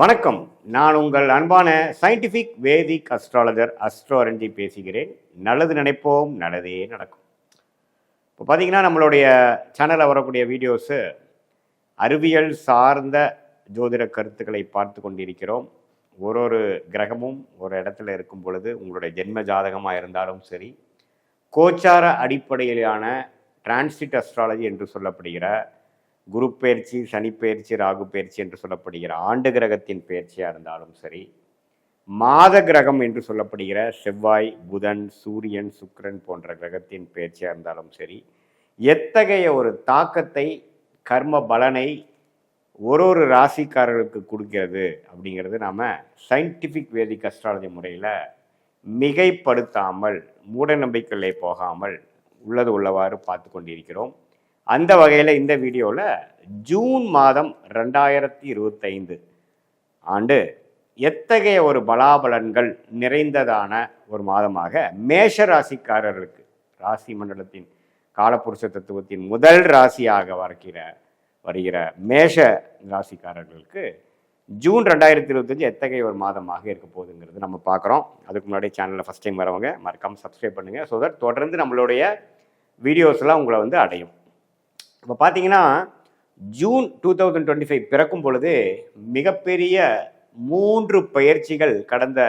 வணக்கம். நான் உங்கள் அன்பான சயின்டிஃபிக் வேதிக் அஸ்ட்ராலஜர் அஸ்ட்ரோரஞ்சி பேசுகிறேன். நல்லது நினைப்போம் நல்லதே நடக்கும். இப்போ பார்த்தீங்கன்னா நம்மளுடைய சேனலில் வரக்கூடிய வீடியோஸு அறிவியல் சார்ந்த ஜோதிட கருத்துக்களை பார்த்து கொண்டிருக்கிறோம். ஒரு ஒரு கிரகமும் ஒரு இடத்துல இருக்கும் பொழுது உங்களுடைய ஜென்ம ஜாதகமாக இருந்தாலும் சரி கோச்சார அடிப்படையிலான டிரான்சிட் அஸ்ட்ராலஜி என்று சொல்லப்படுகிற குரு பயிற்சி சனி பயிற்சி ராகு பயிற்சி என்று சொல்லப்படுகிற ஆண்டு கிரகத்தின் பயிற்சியாக இருந்தாலும் சரி மாத கிரகம் என்று சொல்லப்படுகிற செவ்வாய் புதன் சூரியன் சுக்கரன் போன்ற கிரகத்தின் பயிற்சியாக இருந்தாலும் சரி எத்தகைய ஒரு தாக்கத்தை கர்ம பலனை ஒரு ஒரு ராசிக்காரர்களுக்கு கொடுக்கிறது அப்படிங்கிறது நாம் சயின்டிஃபிக் வேதிக் அஸ்ட்ராலஜி முறையில் மிகைப்படுத்தாமல் மூட நம்பிக்கையிலே போகாமல் உள்ளது உள்ளவாறு பார்த்து கொண்டிருக்கிறோம் அந்த வகையில் இந்த வீடியோவில் ஜூன் மாதம் ரெண்டாயிரத்தி இருபத்தைந்து ஆண்டு எத்தகைய ஒரு பலாபலன்கள் நிறைந்ததான ஒரு மாதமாக மேஷ ராசிக்காரர்களுக்கு ராசி மண்டலத்தின் காலப்புருஷ தத்துவத்தின் முதல் ராசியாக வரைக்கிற வருகிற மேஷ ராசிக்காரர்களுக்கு ஜூன் ரெண்டாயிரத்தி இருபத்தஞ்சு எத்தகைய ஒரு மாதமாக இருக்க போகுதுங்கிறது நம்ம பார்க்குறோம். அதுக்கு முன்னாடி சேனலில் ஃபஸ்ட் டைம் வரவங்க மறக்காமல் சப்ஸ்கிரைப் பண்ணுங்கள் ஸோ தட் தொடர்ந்து நம்மளுடைய வீடியோஸ்லாம் உங்களை வந்து அடையும். இப்போ பார்த்தீங்கன்னா June two thousand twenty five பிறக்கும் பொழுது மிகப்பெரிய மூன்று பயிற்சிகள் கடந்த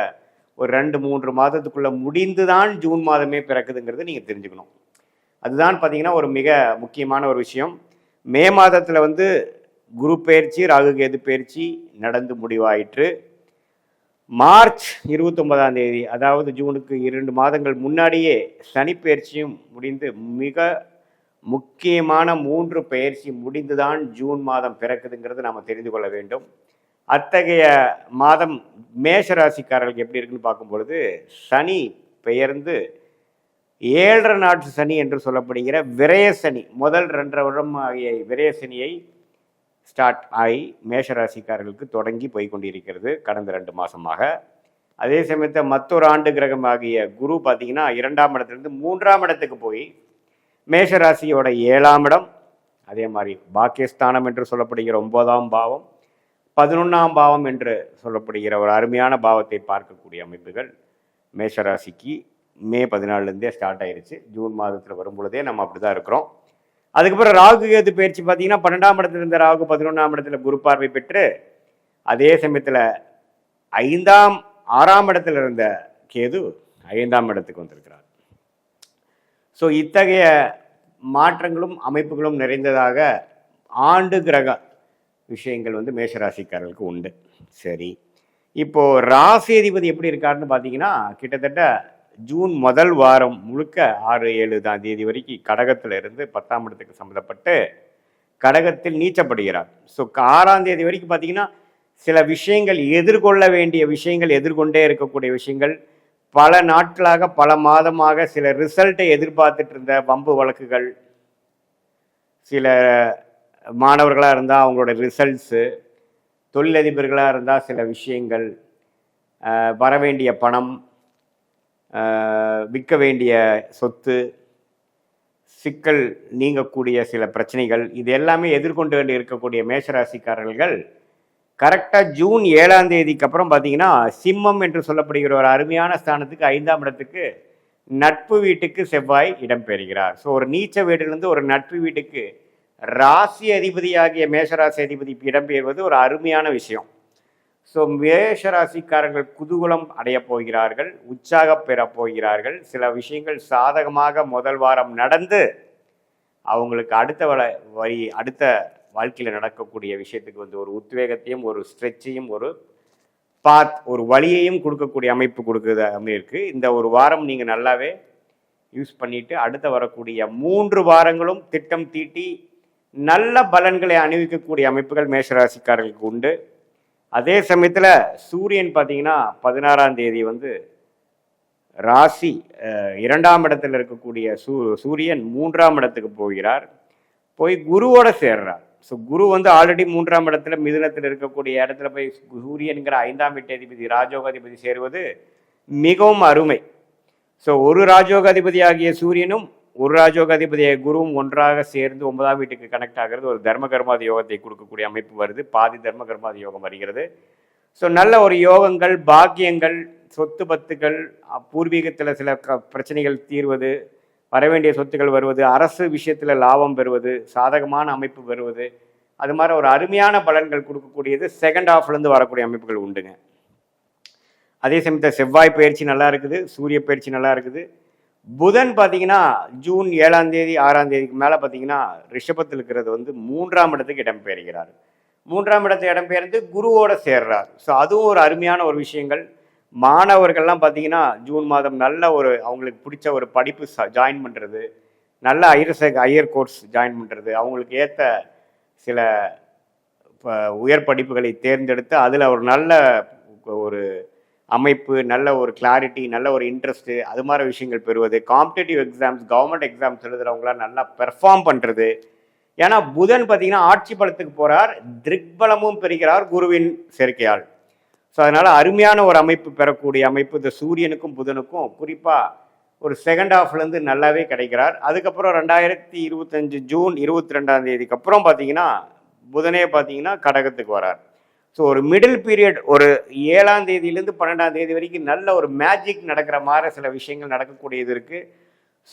ஒரு ரெண்டு மூன்று மாதத்துக்குள்ளே முடிந்து தான் ஜூன் மாதமே பிறக்குதுங்கிறது நீங்கள் தெரிஞ்சுக்கணும். அதுதான் பார்த்தீங்கன்னா ஒரு மிக முக்கியமான ஒரு விஷயம். மே மாதத்தில் வந்து குரு பயிற்சி ராகு கேது பயிற்சி நடந்து முடிவாயிற்று. மார்ச் இருபத்தொன்பதாம் தேதி அதாவது ஜூனுக்கு இரண்டு மாதங்கள் முன்னாடியே சனிப்பெயர்ச்சியும் முடிந்து மிக முக்கியமான மூன்று பயிற்சி முடிந்துதான் ஜூன் மாதம் பிறக்குதுங்கிறது நாம் தெரிந்து கொள்ள வேண்டும். அத்தகைய மாதம் மேஷ ராசிக்காரர்களுக்கு எப்படி இருக்குன்னு பார்க்கும் பொழுது சனி பெயர்ந்து ஏழரை நாட்டு சனி என்று சொல்லப்படுகிற விரய சனி முதல் ரெண்டரை வருடம் ஆகிய விரய சனியை ஸ்டார்ட் ஆகி மேஷராசிக்காரர்களுக்கு தொடங்கி போய் கொண்டிருக்கிறது கடந்த ரெண்டு மாதமாக அதே சமயத்தில் மற்றொரு ஆண்டு கிரகம் ஆகிய குரு பார்த்திங்கன்னா இரண்டாம் இடத்துலேருந்து மூன்றாம் இடத்துக்கு போய் மேஷராசியோட ஏழாம் இடம் அதே மாதிரி பாக்கியஸ்தானம் என்று சொல்லப்படுகிற ஒன்பதாம் பாவம் பதினொன்றாம் பாவம் என்று சொல்லப்படுகிற ஒரு அருமையான பாவத்தை பார்க்கக்கூடிய அமைப்புகள் மேஷராசிக்கு மே பதினாலுலேருந்தே ஸ்டார்ட் ஆயிருச்சு. ஜூன் மாதத்தில் வரும்பொழுதே நம்ம அப்படி தான் இருக்கிறோம். அதுக்கப்புறம் ராகு கேது பயிற்சி பார்த்தீங்கன்னா பன்னெண்டாம் இடத்துல இருந்த ராகு பதினொன்றாம் இடத்துல குரு பார்வை பெற்று அதே சமயத்தில் ஐந்தாம் ஆறாம் இடத்துல இருந்த கேது ஐந்தாம் இடத்துக்கு வந்திருக்கிறார். ஸோ இத்தகைய மாற்றங்களும் அமைப்புகளும் நிறைந்ததாக ஆண்டு கிரக விஷயங்கள் வந்து மேஷராசிக்காரர்களுக்கு உண்டு. சரி. இப்போது ராசி அதிபதி எப்படி இருக்காருன்னு பார்த்தீங்கன்னா கிட்டத்தட்ட ஜூன் முதல் வாரம் முழுக்க ஆறு ஏழு தான் தேதி வரைக்கும் கடகத்தில் இருந்து பத்தாம் இடத்துக்கு சம்மந்தப்பட்டு கடகத்தில் நீச்சப்படுகிறார். ஸோ ஆறாம் தேதி வரைக்கும் பார்த்தீங்கன்னா சில விஷயங்கள் எதிர்கொள்ள வேண்டிய விஷயங்கள் எதிர்கொண்டே இருக்கக்கூடிய விஷயங்கள் பல நாட்களாக பல மாதமாக சில ரிசல்ட்டை எதிர்பார்த்துட்டு இருந்த வம்பு வழக்குகள் சில மாணவர்களாக இருந்தால் அவங்களோட ரிசல்ட்ஸு தொழிலதிபர்களாக இருந்தால் சில விஷயங்கள் வர வேண்டிய பணம் விற்க வேண்டிய சொத்து சிக்கல் நீங்கக்கூடிய சில பிரச்சனைகள் இது எல்லாமே எதிர்கொண்டு வேண்டி இருக்கக்கூடிய மேஷராசிக்காரர்கள் கரெக்டாக ஜூன் ஏழாம் தேதிக்கு அப்புறம் பார்த்தீங்கன்னா சிம்மம் என்று சொல்லப்படுகிற ஒரு அருமையான ஸ்தானத்துக்கு ஐந்தாம் இடத்துக்கு நட்பு வீட்டுக்கு செவ்வாய் இடம்பெறுகிறார் ஸோ ஒரு நீச்ச வீட்டிலிருந்து ஒரு நட்பு வீட்டுக்கு ராசி அதிபதியாகிய மேஷராசி அதிபதி இடம்பெறுவது ஒரு அருமையான விஷயம். ஸோ மேஷராசிக்காரர்கள் குதூகலம் அடையப் போகிறார்கள் உற்சாகம் பெறப் போகிறார்கள். சில விஷயங்கள் சாதகமாக முதல் வாரம் நடந்து அவங்களுக்கு அடுத்த வள வழி அடுத்த வாழ்க்கையில் நடக்கக்கூடிய விஷயத்துக்கு வந்து ஒரு உத்வேகத்தையும் ஒரு ஸ்ட்ரெச்சையும் ஒரு பாத் ஒரு வழியையும் கொடுக்கக்கூடிய அமைப்பு கொடுக்குறது இருக்கு. இந்த ஒரு வாரம் நீங்கள் நல்லாவே யூஸ் பண்ணிவிட்டு அடுத்த வரக்கூடிய மூன்று வாரங்களும் திட்டம் தீட்டி நல்ல பலன்களை அணிவிக்கக்கூடிய அமைப்புகள் மேஷராசிக்காரர்களுக்கு உண்டு. அதே சமயத்தில் சூரியன் பார்த்தீங்கன்னா பதினாறாம் தேதி வந்து ராசி இரண்டாம் இடத்தில் இருக்கக்கூடிய சூ சூரியன் மூன்றாம் இடத்துக்கு போகிறார். போய் குருவோட சேர்றார். ஸோ குரு வந்து ஆல்ரெடி மூன்றாம் இடத்துல மிதுனத்தில் இருக்கக்கூடிய இடத்துல போய் சூரியன்கிற ஐந்தாம் வீட்டதிபதி ராஜோகாதிபதி சேருவது மிகவும் அருமை. ஸோ ஒரு ராஜோகாதிபதி ஆகிய சூரியனும் ஒரு ராஜோக குருவும் ஒன்றாக சேர்ந்து ஒன்பதாம் வீட்டுக்கு கனெக்ட் ஆகிறது. ஒரு தர்ம கர்மாதி யோகத்தை கொடுக்கக்கூடிய அமைப்பு வருது. பாதி தர்ம கர்மாதி யோகம் வருகிறது. ஸோ நல்ல ஒரு யோகங்கள் பாக்கியங்கள் சொத்து பத்துகள் பூர்வீகத்தில் சில க பிரச்சனைகள் தீர்வது வரவேண்டிய சொத்துக்கள் வருவது அரசு விஷயத்தில் லாபம் பெறுவது சாதகமான அமைப்பு வருவது அது மாதிரி ஒரு அருமையான பலன்கள் கொடுக்கக்கூடியது செகண்ட் ஹாஃப்லேருந்து வரக்கூடிய அமைப்புகள் உண்டுங்க. அதே சமயத்தில் செவ்வாய் பயிற்சி நல்லா இருக்குது சூரிய பயிற்சி நல்லா இருக்குது. புதன் பார்த்தீங்கன்னா ஜூன் ஏழாம் தேதி ஆறாம் தேதிக்கு மேலே பார்த்தீங்கன்னா ரிஷபத்தில் இருக்கிறது வந்து மூன்றாம் இடத்துக்கு இடம்பெயர்கிறார் மூன்றாம் இடத்துக்கு இடம்பெயர்ந்து குருவோட சேர்றார். ஸோ அதுவும் ஒரு அருமையான ஒரு விஷயங்கள். மாணவர்கள்லாம் பார்த்தீங்கன்னா ஜூன் மாதம் நல்ல ஒரு அவங்களுக்கு பிடிச்ச ஒரு படிப்பு ஜாயின் பண்ணுறது நல்ல higher sec higher course join பண்ணுறது அவங்களுக்கு ஏற்ற சில ப- உயர் படிப்புகளை தேர்ந்தெடுத்து அதில் ஒரு நல்ல ஒரு அமைப்பு நல்ல ஒரு கிளாரிட்டி நல்ல ஒரு இன்ட்ரெஸ்ட்டு அது மாதிரி விஷயங்கள் பெறுவது. காம்படேட்டிவ் எக்ஸாம்ஸ் கவர்மெண்ட் எக்ஸாம்ஸ் எழுதுகிறவங்களாம் நல்லா பெர்ஃபார்ம் பண்ணுறது ஏன்னா புதன் பார்த்தீங்கன்னா ஆட்சி பலத்துக்கு போகிறார் திக்பலமும் பெறுகிறார் குருவின் சேர்க்கையால். ஸோ அதனால் அருமையான ஒரு அமைப்பு பெறக்கூடிய அமைப்பு இந்த சூரியனுக்கும் புதனுக்கும். குறிப்பாக ஒரு செகண்ட் ஹாஃப்லேருந்து நல்லாவே கிடைக்கிறார். அதுக்கப்புறம் ரெண்டாயிரத்தி இருபத்தஞ்சு ஜூன் இருபத்தி ரெண்டாம் தேதிக்கு அப்புறம் பார்த்தீங்கன்னா புதனே பார்த்தீங்கன்னா கடகத்துக்கு வரார். ஸோ ஒரு மிடில் பீரியட் ஒரு ஏழாம் தேதியிலேருந்து பன்னெண்டாம் தேதி வரைக்கும் நல்ல ஒரு மேஜிக் நடக்கிற மாதிரி சில விஷயங்கள் நடக்கக்கூடியது இருக்குது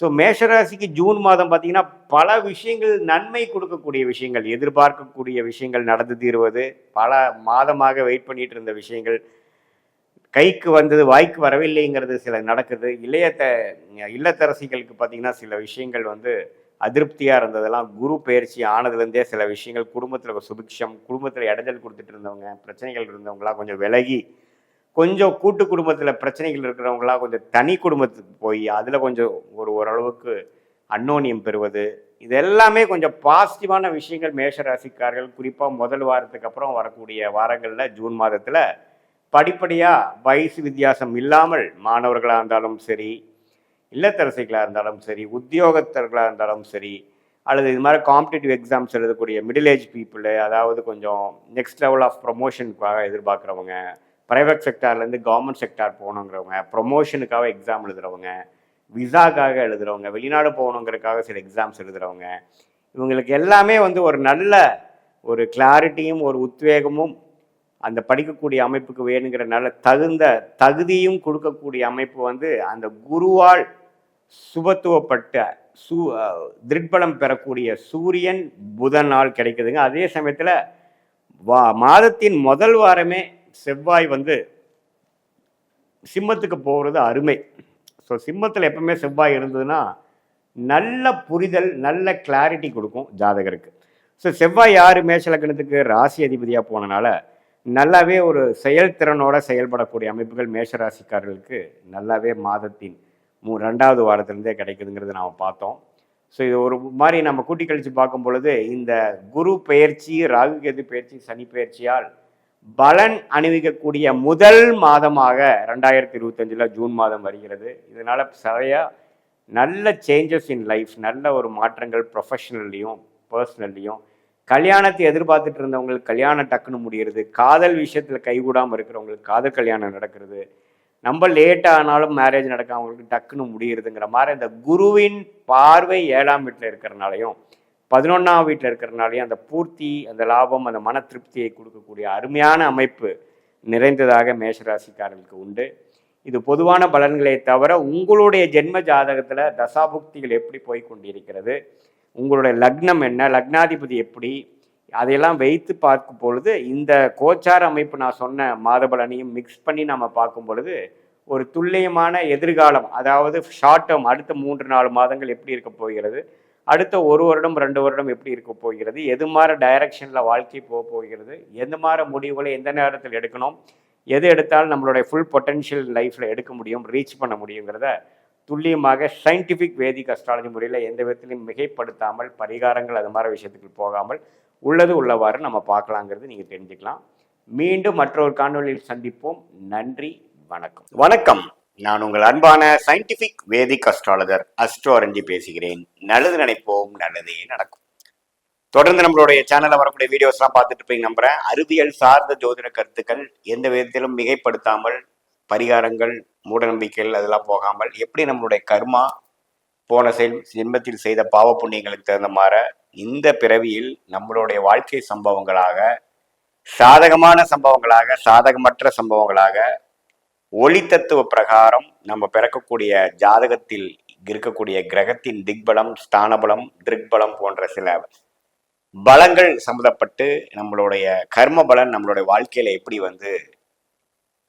ஸோ மேஷராசிக்கு ஜூன் மாதம் பார்த்தீங்கன்னா பல விஷயங்கள் நன்மை கொடுக்கக்கூடிய விஷயங்கள் எதிர்பார்க்கக்கூடிய விஷயங்கள் நடந்து தீர்வது பல மாதமாக வெயிட் பண்ணிட்டு இருந்த விஷயங்கள் கைக்கு வந்தது வாய்க்கு வரவில்லைங்கிறது சில நடக்குது. இளையத்த இல்லத்தரசிகளுக்கு பார்த்தீங்கன்னா சில விஷயங்கள் வந்து அதிருப்தியாக இருந்ததெல்லாம் குரு பயிற்சி ஆனதுலேருந்தே சில விஷயங்கள் குடும்பத்தில் சுபிக்ஷம் குடும்பத்தில் இடைஞ்சல் கொடுத்துட்டு இருந்தவங்க பிரச்சனைகள் இருந்தவங்களாம் கொஞ்சம் விலகி கொஞ்சம் கூட்டு குடும்பத்தில் பிரச்சனைகள் இருக்கிறவங்களாம் கொஞ்சம் தனி குடும்பத்துக்கு போய் அதில் கொஞ்சம் ஒரு ஓரளவுக்கு அன்னோனியம் பெறுவது இது எல்லாமே கொஞ்சம் பாசிட்டிவான விஷயங்கள் மேஷ ராசிக்காரர்கள் குறிப்பாக முதல் வாரத்துக்கு அப்புறம் வரக்கூடிய வாரங்களில் ஜூன் மாதத்தில் படிப்படியாக வயசு வித்தியாசம் இல்லாமல் மாணவர்களாக இருந்தாலும் சரி இல்லத்தரசிகளாக இருந்தாலும் சரி உத்தியோகத்தர்களாக இருந்தாலும் சரி அல்லது இது மாதிரி காம்படிட்டிவ் எக்ஸாம்ஸ் எழுதக்கூடிய மிடில் ஏஜ் பீப்புள் அதாவது கொஞ்சம் நெக்ஸ்ட் லெவல் ஆஃப் ப்ரொமோஷனுக்காக எதிர்பார்க்குறவங்க ப்ரைவேட் செக்டார்லேருந்து கவர்மெண்ட் செக்டார் போகணுங்கிறவங்க ப்ரொமோஷனுக்காக எக்ஸாம் எழுதுறவங்க விசாக்காக எழுதுகிறவங்க வெளிநாடு போகணுங்கிறதுக்காக சில எக்ஸாம்ஸ் எழுதுறவங்க இவங்களுக்கு எல்லாமே வந்து ஒரு நல்ல ஒரு கிளாரிட்டியும் ஒரு உத்வேகமும் அந்த படிக்கக்கூடிய அமைப்புக்கு வேணுங்கிற நல்ல தகுந்த தகுதியும் கொடுக்கக்கூடிய அமைப்பு வந்து அந்த குருவால் சுபத்துவப்பட்ட சூ திருட்பலம் பெறக்கூடிய சூரியன் புதனால் கிடைக்குதுங்க. அதே சமயத்தில் வா மாதத்தின் முதல் வாரமே செவ்வாய் வந்து சிம்மத்துக்கு போகிறது அருமை. ஸோ சிம்மத்தில் எப்பவுமே செவ்வாய் இருந்ததுன்னா நல்ல புரிதல் நல்ல கிளாரிட்டி கொடுக்கும் ஜாதகருக்கு. ஸோ செவ்வாய் யார் மேஷலக்கணத்துக்கு ராசி அதிபதியாக போனனால நல்லாவே ஒரு செயல்திறனோட செயல்படக்கூடிய அமைப்புகள் மேஷராசிக்காரர்களுக்கு நல்லாவே மாதத்தின் மூ ரெண்டாவது வாரத்துலேருந்தே கிடைக்குதுங்கிறது நாம் பார்த்தோம். ஸோ இது ஒரு மாதிரி நம்ம கூட்டி கழித்து பார்க்கும் பொழுது இந்த குரு பெயர்ச்சி ராகு கேது பெயர்ச்சி சனி பெயர்ச்சியால் பலன் அணிவிக்கக்கூடிய முதல் மாதமாக ரெண்டாயிரத்தி இருபத்தஞ்சில் ஜூன் மாதம் வருகிறது. இதனால் சரியாக நல்ல சேஞ்சஸ் இன் லைஃப் நல்ல ஒரு மாற்றங்கள் ப்ரொஃபஷனல்லையும் பர்சனல்லையும் கல்யாணத்தை எதிர்பார்த்துட்டு இருந்தவங்களுக்கு கல்யாணம் டக்குன்னு முடிகிறது காதல் விஷயத்தில் கைகூடாமல் இருக்கிறவங்களுக்கு காதல் கல்யாணம் நடக்கிறது. நம்ம லேட் ஆனாலும் மேரேஜ் நடக்காதவங்களுக்கு டக்குன்னு முடியுறதுங்கிற மாதிரி அந்த குருவின் பார்வை ஏழாம் வீட்டில் இருக்கிறனாலையும் பதினொன்றாம் வீட்டில் இருக்கிறனாலையும் அந்த பூர்த்தி அந்த லாபம் அந்த மன திருப்தியை கொடுக்கக்கூடிய அருமையான அமைப்பு நிறைந்ததாக மேஷராசிக்காரர்களுக்கு உண்டு. இது பொதுவான பலன்களை தவிர உங்களுடைய ஜென்ம ஜாதகத்தில் தசாபுக்திகள் எப்படி போய் கொண்டிருக்கிறது? உங்களுடைய லக்னம் என்ன? லக்னாதிபதி எப்படி? அதையெல்லாம் வைத்து பார்க்கும் பொழுது இந்த கோச்சார அமைப்பு நான் சொன்ன மாதபலனையும் மிக்ஸ் பண்ணி நம்ம பார்க்கும் பொழுது ஒரு துல்லியமான எதிர்காலம் அதாவது ஷார்ட் டேர்ம் அடுத்த மூன்று நாலு மாதங்கள் எப்படி இருக்க போகிறது அடுத்த ஒரு வருடம் ரெண்டு வருடம் எப்படி இருக்க போகிறது எது மாதிரி டைரக்ஷனில் வாழ்க்கை போக போகிறது எந்த மாதிரி முடிவுகளை எந்த நேரத்தில் எடுக்கணும் எது எடுத்தாலும் நம்மளுடைய ஃபுல் பொட்டென்ஷியல் லைஃப்பில் எடுக்க முடியும் ரீச் பண்ண முடியுங்கிறத துல்லியமாக சயின்டிஃபிக் வேதிக் அஸ்ட்ராலஜி முறையில் எந்த விதத்திலையும் மிகைப்படுத்தாமல் பரிகாரங்கள் அது மாதிரி விஷயத்துக்கு போகாமல் உள்ளது உள்ளவாறு நம்ம பார்க்கலாங்கிறது நீங்கள் தெரிஞ்சுக்கலாம். மீண்டும் மற்றொரு காணொலியில் சந்திப்போம். நன்றி வணக்கம். வணக்கம். நான் உங்கள் அன்பான சயின்டிஃபிக் வேதிக் அஸ்ட்ராலஜர் அஸ்ட்ரோ அரஞ்சி பேசுகிறேன். நல்லது நினைப்போம் நல்லதே நடக்கும். தொடர்ந்து நம்மளுடைய சேனல்ல வரக்கூடிய வீடியோஸ்லாம் பார்த்துட்டு போய் நம்புறேன். அறிவியல் சார்ந்த ஜோதிட கருத்துக்கள் எந்த விதத்திலும் மிகைப்படுத்தாமல் பரிகாரங்கள் மூடநம்பிக்கைகள் அதெல்லாம் போகாமல் எப்படி நம்மளுடைய கர்மா போன செல் ஜென்மத்தில் செய்த பாவ புண்ணியங்களுக்கு தகுந்த மாதிரி இந்த பிறவியில் நம்மளுடைய வாழ்க்கை சம்பவங்களாக சாதகமான சம்பவங்களாக சாதகமற்ற சம்பவங்களாக ஒளி தத்துவ பிரகாரம் நம்ம பிறக்கக்கூடிய ஜாதகத்தில் இருக்கக்கூடிய கிரகத்தின் திக்பலம் ஸ்தானபலம் திருக்பலம் போன்ற சில பலங்கள் சம்மந்தப்பட்டு நம்மளுடைய கர்ம பலன் நம்மளுடைய வாழ்க்கையில எப்படி வந்து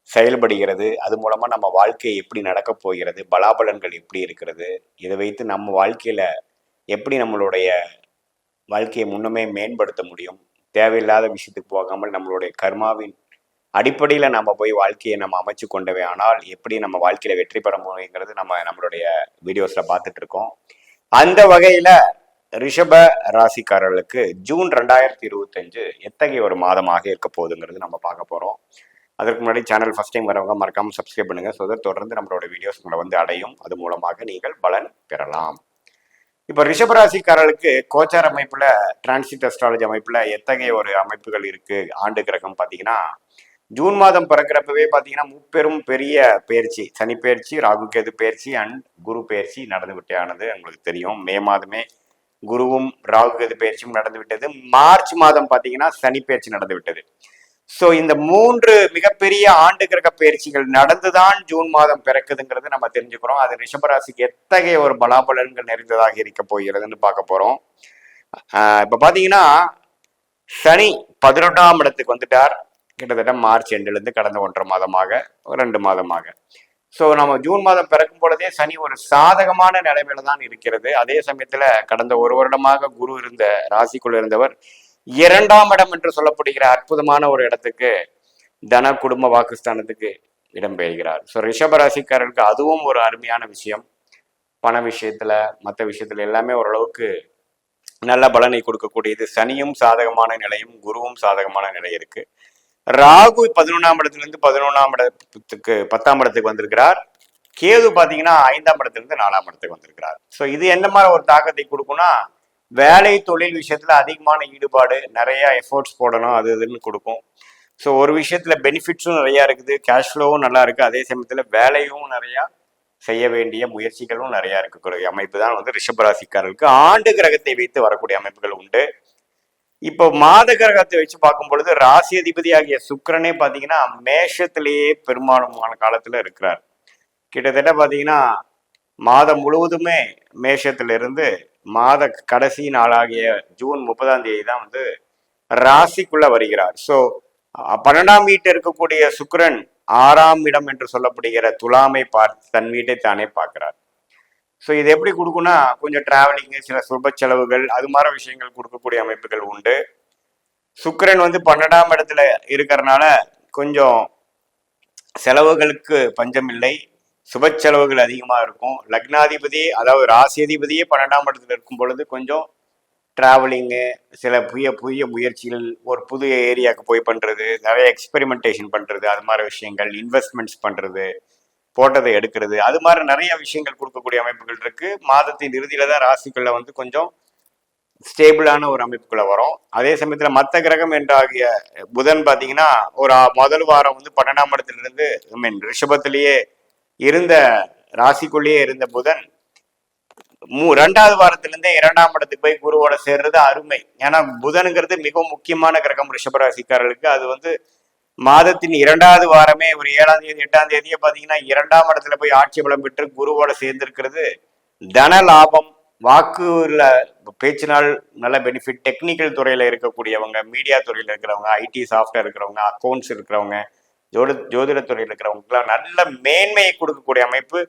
செயல்படுகிறது அது மூலமா நம்ம வாழ்க்கை எப்படி நடக்க போகிறது பலாபலன்கள் எப்படி இருக்கிறது இதை வைத்து நம்ம வாழ்க்கையில எப்படி நம்மளுடைய வாழ்க்கையை முன்னமே மேம்படுத்த முடியும். தேவையில்லாத விஷயத்துக்கு போகாமல் நம்மளுடைய கர்மாவின் அடிப்படையில் நம்ம போய் வாழ்க்கையை நம்ம அமைச்சு கொண்டவே ஆனால் எப்படி நம்ம வாழ்க்கையில வெற்றி பெற முடியுங்கிறது நம்ம நம்மளுடைய வீடியோஸில் பார்த்துட்டு இருக்கோம் அந்த வகையில் ரிஷப ராசிக்காரர்களுக்கு ஜூன் ரெண்டாயிரத்தி இருபத்தஞ்சு எத்தகைய ஒரு மாதமாக இருக்க போகுதுங்கிறது நம்ம பார்க்க போகிறோம் அதற்கு முன்னாடி சேனல் ஃபஸ்ட் டைம் வரவங்க மறக்காமல் சப்ஸ்கிரைப் பண்ணுங்கள் ஸோ தொடர்ந்து நம்மளோட வீடியோஸ் உங்களை வந்து அடையும். அது மூலமாக நீங்கள் பலன் பெறலாம். இப்போ ரிஷபராசிக்காரர்களுக்கு கோச்சார் அமைப்புல டிரான்சிட் அஸ்ட்ராலஜி அமைப்புல எத்தகைய ஒரு அமைப்புகள் இருக்கு? ஆண்டு கிரகம் பார்த்தீங்கன்னா ஜூன் மாதம் பிறக்கிறப்பவே பார்த்தீங்கன்னா முப்பெரும் பெரிய பயிற்சி. சனி பயிற்சி ராகு கேது பயிற்சி அண்ட் குரு பயிற்சி நடந்து விட்டானது உங்களுக்கு தெரியும். மே மாதமே குருவும் ராகு கேது பயிற்சியும் நடந்து விட்டது. மார்ச் மாதம் பார்த்தீங்கன்னா சனி பயிற்சி நடந்து விட்டது. ஸோ இந்த மூன்று மிகப்பெரிய ஆண்டு கிரக பயிற்சிகள் நடந்துதான் ஜூன் மாதம் பிறக்குதுங்கிறது நம்ம தெரிஞ்சுக்கிறோம். அது ரிஷபராசிக்கு எத்தகைய ஒரு பலாபலன்கள் நிறைந்ததாக இருக்க போகிறதுன்னு பார்க்க போறோம். ஆஹ் பார்த்தீங்கன்னா சனி பதினொன்றாம் இடத்துக்கு வந்துட்டார். கிட்டத்தட்ட மார்ச் எண்டுலேருந்து கடந்த ஒன்றரை மாதமாக ரெண்டு மாதமாக. ஸோ நம்ம ஜூன் மாதம் பிறக்கும் பொழுதே சனி ஒரு சாதகமான நிலைமையில தான் இருக்கிறது. அதே சமயத்துல கடந்த ஒரு வருடமாக குரு இருந்த ராசிக்குள்ள இருந்தவர் இரண்டாம் இடம் என்று சொல்லப்படுகிற அற்புதமான ஒரு இடத்துக்கு தன குடும்ப வாக்குஸ்தானத்துக்கு இடம்பெறுகிறார் ஸோ ரிஷப ராசிக்காரருக்கு அதுவும் ஒரு அருமையான விஷயம். பண விஷயத்துல மற்ற விஷயத்துல எல்லாமே ஓரளவுக்கு நல்ல பலனை கொடுக்கக்கூடியது. சனியும் சாதகமான நிலையும் குருவும் சாதகமான நிலை இருக்கு. ராகு பதினொன்றாம் இடத்துல இருந்து பதினொன்றாம் இடத்துக்கு பத்தாம் இடத்துக்கு வந்திருக்கிறார். கேது பாத்தீங்கன்னா ஐந்தாம் இடத்துல இருந்து நாலாம் இடத்துக்கு வந்திருக்கிறார். ஸோ இது என்ன மாதிரி ஒரு தாக்கத்தை கொடுக்கும்னா வேலை தொழில் விஷயத்துல அதிகமான ஈடுபாடு நிறைய எஃபோர்ட்ஸ் போடணும் அது இதுன்னு கொடுக்கும். ஸோ ஒரு விஷயத்துல பெனிஃபிட்ஸும் நிறைய இருக்குது கேஷ் ஃப்ளோவும் நல்லா இருக்கு. அதே சமயத்துல வேலையும் நிறைய செய்ய வேண்டிய முயற்சிகளும் நிறைய இருக்கக்கூடிய அமைப்பு தான் வந்து ரிஷபராசிக்காரர்களுக்கு ஆண்டு கிரகத்தை வைத்து வரக்கூடிய அமைப்புகள் உண்டு. இப்போ மாத கிரகத்தை வச்சு பார்க்கும் பொழுது ராசி அதிபதி ஆகிய சுக்கிரனே பார்த்தீங்கன்னா மேஷத்திலேயே பெரும்பாலுமான காலத்துல இருக்கிறார். கிட்டத்தட்ட பார்த்தீங்கன்னா மாதம் முழுவதுமே மேஷத்திலிருந்து மாத கடைசி நாளாகிய ஜூன் முப்பதாம் தேதி தான் வந்து ராசிக்குள்ள வருகிறார். ஸோ பன்னெண்டாம் வீட்டு இருக்கக்கூடிய சுக்கரன் ஆறாம் இடம் என்று சொல்லப்படுகிற துலாமை பார்த்து தன் வீட்டை தானே பார்க்கிறார். ஸோ இது எப்படி கொடுக்குன்னா கொஞ்சம் டிராவலிங்கு சில சுப செலவுகள் அது மாதிரி விஷயங்கள் கொடுக்கக்கூடிய அமைப்புகள் உண்டு. சுக்கரன் வந்து பன்னெண்டாம் இடத்துல இருக்கிறனால கொஞ்சம் செலவுகளுக்கு பஞ்சம் இல்லை சுப செலவுகள் அதிகமாக இருக்கும். லக்னாதிபதி அதாவது ராசி அதிபதியே பன்னெண்டாம் இடத்துல இருக்கும் பொழுது கொஞ்சம் ட்ராவலிங்கு சில புதிய புதிய முயற்சிகள் ஒரு புது ஏரியாவுக்கு போய் பண்ணுறது நிறைய எக்ஸ்பெரிமெண்டேஷன் பண்ணுறது அது மாதிரி விஷயங்கள் இன்வெஸ்ட்மெண்ட்ஸ் பண்ணுறது போட்டதை எடுக்கிறது அது மாதிரி நிறைய விஷயங்கள் கொடுக்கக்கூடிய அமைப்புகள் இருக்குது மாதத்தின் இறுதியில் தான் ராசிக்குள்ளே வந்து கொஞ்சம் ஸ்டேபிளான ஒரு அமைப்புக்குள்ளே வரும். அதே சமயத்தில் மற்ற கிரகம் என்றாகிய புதன் பார்த்தீங்கன்னா ஒரு முதல் வாரம் வந்து பன்னெண்டாம் இடத்துலேருந்து ஐ மீன் ரிஷபத்திலேயே இருந்த ராசிக்குள்ளேயே இருந்த புதன் மூ ரெண்டாவது வாரத்திலிருந்தே இரண்டாம் இடத்துக்கு போய் குருவோட சேர்றது அருமை. ஏன்னா புதனுங்கிறது மிகவும் முக்கியமான கிரகம் ரிஷபராசிக்காரர்களுக்கு அது வந்து மாதத்தின் இரண்டாவது வாரமே ஒரு ஏழாம் தேதி எட்டாம் தேதியே பார்த்தீங்கன்னா இரண்டாம் இடத்துல போய் ஆட்சி பலம் பெற்று குருவோட சேர்ந்திருக்கிறது. தன லாபம் வாக்குல பேச்சினால் நல்ல பெனிஃபிட் டெக்னிக்கல் துறையில இருக்கக்கூடியவங்க மீடியா துறையில இருக்கிறவங்க ஐடி சாஃப்ட்வேர் இருக்கிறவங்க அக்கௌண்ட்ஸ் இருக்கிறவங்க ஜோதி ஜோதிடத்துறையில் இருக்கிறவங்களுக்குலாம் நல்ல மேன்மையை கொடுக்கக்கூடிய அமைப்பு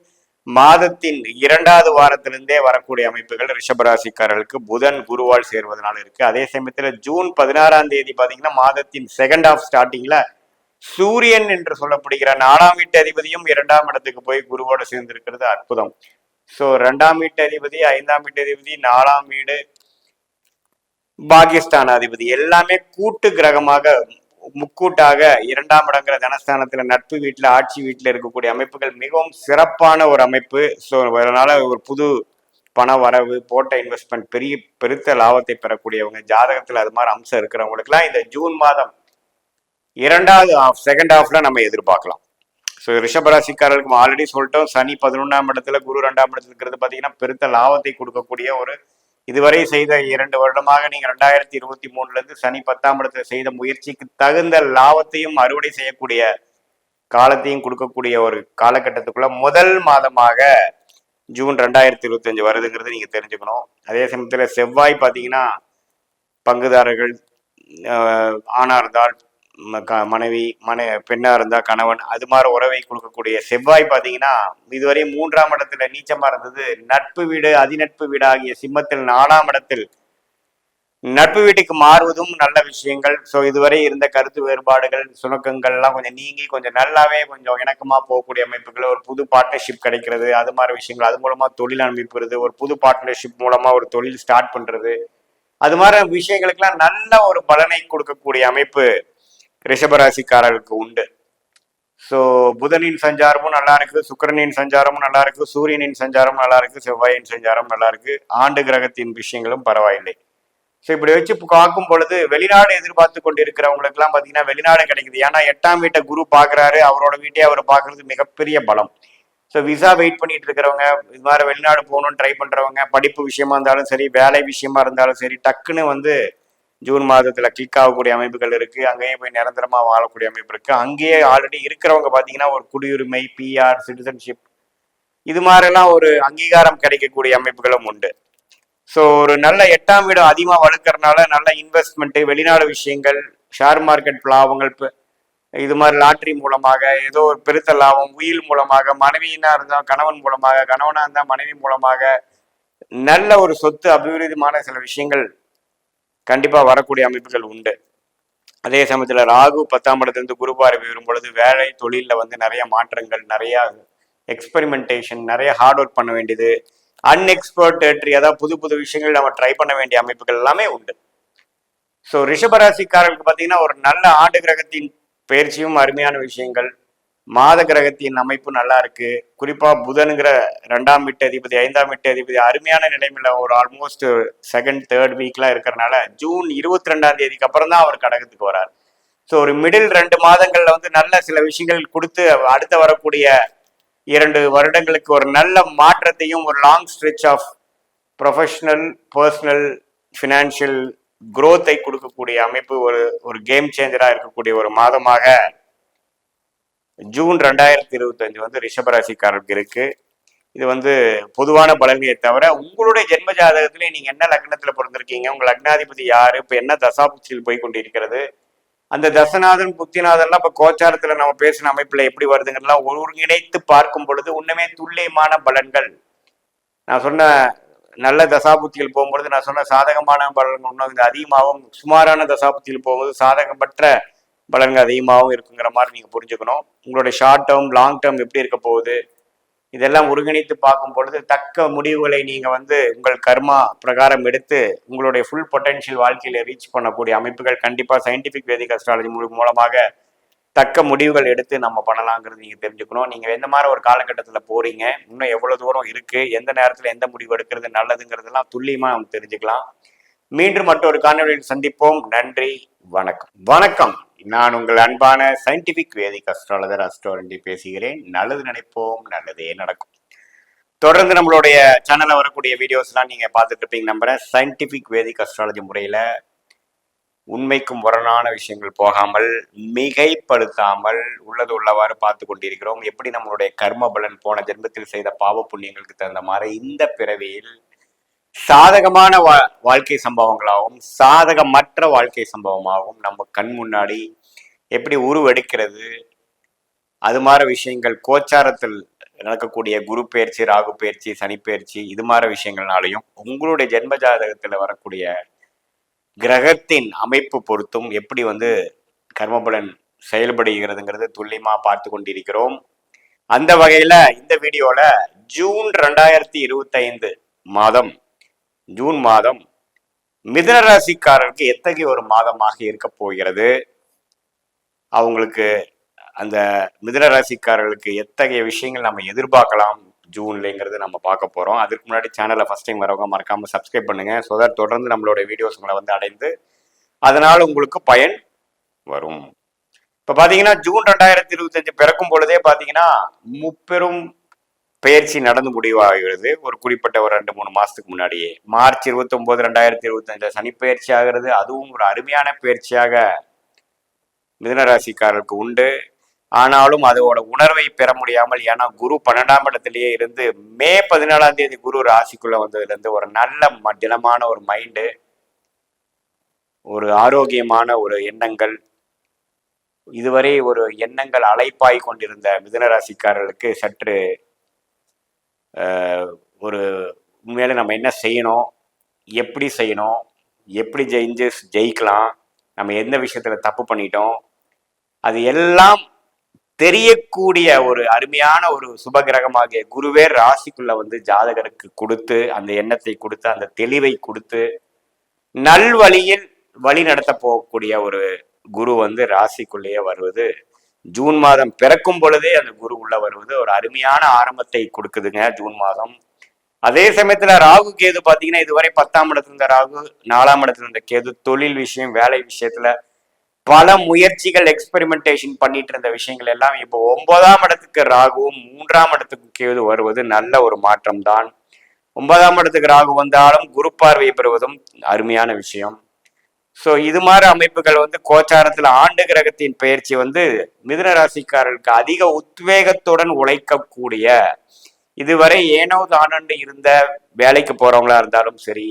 மாதத்தின் இரண்டாவது வாரத்திலிருந்தே வரக்கூடிய அமைப்புகள் ரிஷபராசிக்காரர்களுக்கு புதன் குருவால் சேர்வதனால இருக்கு. அதே சமயத்துல ஜூன் பதினாறாம் தேதி பாத்தீங்கன்னா மாதத்தின் செகண்ட் ஆஃப் ஸ்டார்டிங்ல சூரியன் என்று சொல்லப்படுகிற நாலாம் வீட்டு அதிபதியும் இரண்டாம் இடத்துக்கு போய் குருவோடு சேர்ந்திருக்கிறது. அற்புதம். சோ ரெண்டாம் வீட்டு அதிபதி ஐந்தாம் வீட்டு அதிபதி நாலாம் வீடு பாகிஸ்தான் அதிபதி எல்லாமே கூட்டு கிரகமாக முக்கூட்டாக இரண்டாம் இடங்கிற தனஸ்தானத்துல நட்பு வீட்டுல ஆட்சி வீட்டுல இருக்கக்கூடிய அமைப்புகள் மிகவும் சிறப்பான ஒரு அமைப்பு. ஸோ அதனால ஒரு புது பண வரவு போட்ட இன்வெஸ்ட்மெண்ட் பெரிய பெருத்த லாபத்தை பெறக்கூடியவங்க ஜாதகத்துல அது மாதிரி அம்சம் இருக்கிறவங்களுக்குலாம் இந்த ஜூன் மாதம் இரண்டாவது ஆஃப் செகண்ட் ஹாஃப்ல நம்ம எதிர்பார்க்கலாம். ஸோ ரிஷபராசிக்காரர்களுக்கு ஆல்ரெடி சொல்லிட்டோம் சனி பதினொன்றாம் இடத்துல குரு ரெண்டாம் இடத்துல இருக்கிறது பார்த்தீங்கன்னா பெருத்த லாபத்தை கொடுக்கக்கூடிய ஒரு இதுவரை செய்த இரண்டு வருடமாக நீங்க ரெண்டாயிரத்தி இருபத்தி மூணுல இருந்து சனி பத்தாம் இடத்துல செய்த முயற்சிக்கு தகுந்த லாபத்தையும் அறுவடை செய்யக்கூடிய காலத்தையும் கொடுக்கக்கூடிய ஒரு காலகட்டத்துக்குள்ள முதல் மாதமாக ஜூன் ரெண்டாயிரத்தி இருபத்தஞ்சு வருதுங்கிறது நீங்க தெரிஞ்சுக்கணும். அதே சமயத்துல செவ்வாய் பார்த்தீங்கன்னா பங்குதாரர்கள் ஆஹ், இருந்தால் க- மனைவி மனை பெண்ணா இருந்தா கணவன் அது மாதிரி உறவை கொடுக்கக்கூடிய செவ்வாய் பார்த்தீங்கன்னா இதுவரை மூன்றாம் இடத்துல நீச்சமா இருந்தது. நட்பு வீடு அதிநட்பு வீடு ஆகிய சிம்மத்தில் நாலாம் இடத்தில் நட்பு வீட்டுக்கு மாறுவதும் நல்ல விஷயங்கள். ஸோ இதுவரை இருந்த கருத்து வேறுபாடுகள் சுணக்கங்கள்லாம் கொஞ்சம் நீங்கி கொஞ்சம் நல்லாவே கொஞ்சம் இணக்கமா போகக்கூடிய அமைப்புகள் ஒரு புது பார்ட்னர்ஷிப் கிடைக்கிறது அது மாதிரி விஷயங்கள் அது மூலமா தொழில் அனுப்பிப்புறது ஒரு புது பார்ட்னர்ஷிப் மூலமா ஒரு தொழில் ஸ்டார்ட் பண்றது. அது மாதிரி விஷயங்களுக்கெல்லாம் நல்ல ஒரு பலனை கொடுக்கக்கூடிய அமைப்பு. ரிஷபராசிக்காரர்களுக்கு உண்டு. ஸோ புதனின் சஞ்சாரமும் நல்லா இருக்கு சுக்கரனின் சஞ்சாரமும் நல்லா இருக்கு சூரியனின் சஞ்சாரமும் நல்லா இருக்கு செவ்வாயின் சஞ்சாரம் நல்லா இருக்கு ஆண்டு கிரகத்தின் விஷயங்களும் பரவாயில்லை. ஸோ இப்படி வச்சு பார்க்கும் பொழுது வெளிநாடு எதிர்பார்த்து கொண்டு இருக்கிறவங்களுக்குலாம் பார்த்தீங்கன்னா வெளிநாடு கிடைக்குது. ஏன்னா எட்டாம் வீட்டை குரு பார்க்குறாரு அவரோட வீட்டையே அவர் பார்க்கறது மிகப்பெரிய பலம். ஸோ விசா வெயிட் பண்ணிட்டு இருக்கிறவங்க இது மாதிரி வெளிநாடு போகணும்னு ட்ரை பண்றவங்க படிப்பு விஷயமா இருந்தாலும் சரி வேலை விஷயமா இருந்தாலும் சரி டக்குன்னு வந்து ஜூன் மாதத்துல கிளிக் ஆகக்கூடிய அமைப்புகள் இருக்கு. அங்கேயே போய் நிரந்தரமா வாழக்கூடிய அமைப்பு இருக்கு. அங்கேயே ஆல்ரெடி இருக்கிறவங்க பாத்தீங்கன்னா ஒரு குடியுரிமை பிஆர் சிட்டிசன்ஷிப் இது மாதிரிலாம் ஒரு அங்கீகாரம் கிடைக்கக்கூடிய அமைப்புகளும் உண்டு. ஸோ ஒரு நல்ல எட்டாம் வீடு அதிகமாக வளர்க்கறனால நல்ல இன்வெஸ்ட்மெண்ட்டு வெளிநாடு விஷயங்கள் ஷேர் மார்க்கெட் லாபங்கள் இது மாதிரி லாட்ரி மூலமாக ஏதோ ஒரு பெருத்த லாபம் உயில் மூலமாக மனைவியினா இருந்தால் கணவன் மூலமாக கணவனாக இருந்தால் மனைவி மூலமாக நல்ல ஒரு சொத்து அபிவிருத்திமான சில விஷயங்கள் கண்டிப்பாக வரக்கூடிய அமைப்புகள் உண்டு. அதே சமயத்தில் ராகு பத்தாம் இடத்துலேருந்து குரு பார்வை வரும் பொழுது வேலை தொழிலில் வந்து நிறைய மாற்றங்கள் நிறைய எக்ஸ்பெரிமெண்டேஷன் நிறைய ஹார்ட் ஒர்க் பண்ண வேண்டியது அன்எக்ஸ்பர்ட் டெரிட்டரி அதாவது புது புது விஷயங்கள் நம்ம ட்ரை பண்ண வேண்டிய அமைப்புகள் எல்லாமே உண்டு. ஸோ ரிஷபராசிக்காரர்களுக்கு பார்த்தீங்கன்னா ஒரு நல்ல ஆண்டு கிரகத்தின் பயிற்சியும் அருமையான விஷயங்கள் மாத கிரகத்தின் அமைப்பு நல்லா இருக்கு. குறிப்பா புதனுங்கிற ரெண்டாம் வீட்டு அதிபதி ஐந்தாம் வீட்டு அதிபதி அருமையான நிலைமையில ஒரு ஆல்மோஸ்ட் செகண்ட் தேர்ட் வீக்லாம் இருக்கிறனால ஜூன் இருபத்தி ரெண்டாம் தேதிக்கு அப்புறம் தான் அவர் கடகத்துக்கு வரார். ஸோ ஒரு மிடில் ரெண்டு மாதங்கள்ல வந்து நல்ல சில விஷயங்கள் கொடுத்து அடுத்து வரக்கூடிய இரண்டு வருடங்களுக்கு ஒரு நல்ல மாற்றத்தையும் ஒரு long stretch of professional personal financial குரோத்தை கொடுக்கக்கூடிய அமைப்பு ஒரு ஒரு கேம் சேஞ்சராக இருக்கக்கூடிய ஒரு மாதமாக ஜூன் ரெண்டாயிரத்தி இருபத்தஞ்சு வந்து ரிஷபராசிக்காரருக்கு இருக்கு. இது வந்து பொதுவான பலன்களை தவிர உங்களுடைய ஜென்ம ஜாதகத்திலே நீங்க என்ன லக்னத்துல பிறந்திருக்கீங்க உங்க லக்னாதிபதி யாரு இப்ப என்ன தசாபுத்தியில் போய் கொண்டிருக்கிறது அந்த தசநாதன் புத்திநாதன்லாம் இப்ப கோச்சாரத்துல நம்ம பேசின அமைப்புல எப்படி வருதுங்கிறதுலாம் ஒருங்கிணைத்து பார்க்கும் பொழுது உண்மையே துல்லியமான பலன்கள். நான் சொன்ன நல்ல தசாபுத்தியில் போகும்பொழுது நான் சொன்ன சாதகமான பலன்கள் இன்னும் கொஞ்சம் அதிகமாகவும் சுமாரான தசாபுத்தியில் போகும்போது சாதகமற்ற பலன்கள் அதிகமாகவும் இருக்குங்கிற மாதிரி நீங்கள் புரிஞ்சுக்கணும். உங்களுடைய ஷார்ட் டேர்ம் லாங் டேர்ம் எப்படி இருக்க போகுது இதெல்லாம் ஒருங்கிணைத்து பார்க்கும் பொழுது தக்க முடிவுகளை நீங்கள் வந்து உங்கள் கர்மா பிரகாரம் எடுத்து உங்களுடைய ஃபுல் பொட்டென்ஷியல் வாழ்க்கையில் ரீச் பண்ணக்கூடிய அமைப்புகள் கண்டிப்பாக சயின்டிஃபிக் வேதிக் அஸ்ட்ராலஜி மூலமாக தக்க முடிவுகள் எடுத்து நம்ம பண்ணலாங்கிறது நீங்கள் தெரிஞ்சுக்கணும். நீங்கள் எந்த மாதிரி ஒரு காலகட்டத்தில் போகிறீங்க இன்னும் எவ்வளோ தூரம் இருக்குது எந்த நேரத்தில் எந்த முடிவு எடுக்கிறது நல்லதுங்கிறதெல்லாம் துல்லியமாக நம்ம தெரிஞ்சுக்கலாம். மீண்டும் மற்றொரு காணொலியில் சந்திப்போம். நன்றி வணக்கம். வணக்கம். நான் உங்கள் அன்பான சயின்டிபிக் வேதிக் அஸ்ட்ராலஜர் அஸ்ட்ரோரண்டி பேசுகிறேன். நல்லது நினைப்போம் நல்லதே நடக்கும். தொடர்ந்து நம்மளுடைய சேனல்ல வரக்கூடிய வீடியோஸ்லாம் நீங்க பார்த்துட்டு இருப்பீங்க நம்புகிறேன் சயின்டிபிக் வேதிக் அஸ்ட்ராலஜி முறையில உண்மைக்கும் முரணான விஷயங்கள் போகாமல் மிகைப்படுத்தாமல் உள்ளது உள்ளவாறு பார்த்து கொண்டிருக்கிறோம். எப்படி நம்மளுடைய கர்ம பலன் போன ஜென்மத்தில் செய்த பாவ புண்ணியங்களுக்கு தகுந்த மாதிரி இந்த பிறவியில் சாதகமான வா வாழ்க்கை சம்பவங்களாகவும் சாதகமற்ற வாழ்க்கை சம்பவமாகவும் நம்ம கண் முன்னாடி எப்படி உருவெடுக்கிறது அது மாதிரி விஷயங்கள் கோச்சாரத்தில் நடக்கக்கூடிய குரு பயிற்சி ராகு பயிற்சி சனி பயிற்சி இது மாதிரி விஷயங்கள்னாலையும் உங்களுடைய ஜென்ம ஜாதகத்தில் வரக்கூடிய கிரகத்தின் அமைப்பு பொறுத்தும் எப்படி வந்து கர்மபலன் செயல்படுகிறதுங்கிறது துல்லியமாக பார்த்து கொண்டிருக்கிறோம். அந்த வகையில் இந்த வீடியோவில் ஜூன் ரெண்டாயிரத்தி இருபத்தைந்து மாதம் ஜூன் மாதம் மிதுன ராசிக்காரருக்கு எத்தகைய ஒரு மாதமாக இருக்க போகிறது? அவங்களுக்கு அந்த மிதுன ராசிக்காரர்களுக்கு எத்தகைய விஷயங்கள் நம்ம எதிர்பார்க்கலாம் ஜூன்லேங்கிறது நம்ம பார்க்க போகிறோம் அதுக்கு முன்னாடி சேனலை ஃபஸ்ட் டைம் வரவங்க மறக்காமல் சப்ஸ்கிரைப் பண்ணுங்கள் ஸோ தட் தொடர்ந்து நம்மளோட வீடியோஸ் உங்களை வந்து அடைந்து அதனால் உங்களுக்கு பயன் வரும். இப்போ பார்த்தீங்கன்னா ஜூன் ரெண்டாயிரத்தி இருபத்தஞ்சு பிறக்கும் பொழுதே பார்த்தீங்கன்னா முப்பெரும் பயிற்சி நடந்து முடிவாகிறது. ஒரு குறிப்பிட்ட ஒரு ரெண்டு மூணு மாசத்துக்கு முன்னாடியே. மார்ச் இருபத்தொம்போது ரெண்டாயிரத்தி இருபத்தஞ்சில் சனி பயிற்சி ஆகிறது. அதுவும் ஒரு அருமையான பயிற்சியாக மிதனராசிக்காரருக்கு உண்டு. ஆனாலும் அதோட உணர்வை பெற முடியாமல் ஏன்னா குரு பன்னெண்டாம் இடத்திலேயே இருந்து மே பதினாலாம் தேதி குரு ராசிக்குள்ள வந்ததுலேருந்து ஒரு நல்ல ம- ஒரு மைண்டு ஒரு ஆரோக்கியமான ஒரு எண்ணங்கள் இதுவரை ஒரு எண்ணங்கள் அலைப்பாய் கொண்டிருந்த மிதனராசிக்காரர்களுக்கு சற்று ஒரு உண்மையில நம்ம என்ன செய்யணும் எப்படி செய்யணும் எப்படி ஜெயிஞ்சு ஜெயிக்கலாம் நம்ம எந்த விஷயத்துல தப்பு பண்ணிட்டோம் அது எல்லாம் தெரியக்கூடிய ஒரு அருமையான ஒரு சுபகிரகமாகிய குருவே ராசிக்குள்ள வந்து ஜாதகருக்கு கொடுத்து அந்த எண்ணத்தை கொடுத்து அந்த தெளிவை கொடுத்து நல்வழியில் வழி நடத்த போகக்கூடிய ஒரு குரு வந்து ராசிக்குள்ளேயே வருவது ஜூன் மாதம் பிறக்கும் பொழுதே அந்த குரு உள்ள வருவது ஒரு அருமையான ஆரம்பத்தை கொடுக்குதுங்க ஜூன் மாதம். அதே சமயத்துல ராகு கேது பாத்தீங்கன்னா இதுவரை பத்தாம் இடத்துல இருந்த ராகு நாலாம் இடத்துல இருந்த கேது தொழில் விஷயம் வேலை விஷயத்துல பல முயற்சிகள் எக்ஸ்பெரிமெண்டேஷன் பண்ணிட்டு இருந்த விஷயங்கள் எல்லாம் இப்போ ஒன்பதாம் இடத்துக்கு ராகுவும் மூன்றாம் இடத்துக்கு கேது வருவது நல்ல ஒரு மாற்றம் தான் ஒன்பதாம் இடத்துக்கு ராகு வந்தாலும் குரு பார்வை பெறுவதும் அருமையான விஷயம். ஸோ இது மாதிரி அமைப்புகள் வந்து கோச்சாரத்தில் ஆண்டு கிரகத்தின் பயிற்சி வந்து மிதுன ராசிக்காரர்களுக்கு அதிக உத்வேகத்துடன் உழைக்கக்கூடிய இதுவரை ஏனோ தானண்டு இருந்த வேலைக்கு போறவங்களா இருந்தாலும் சரி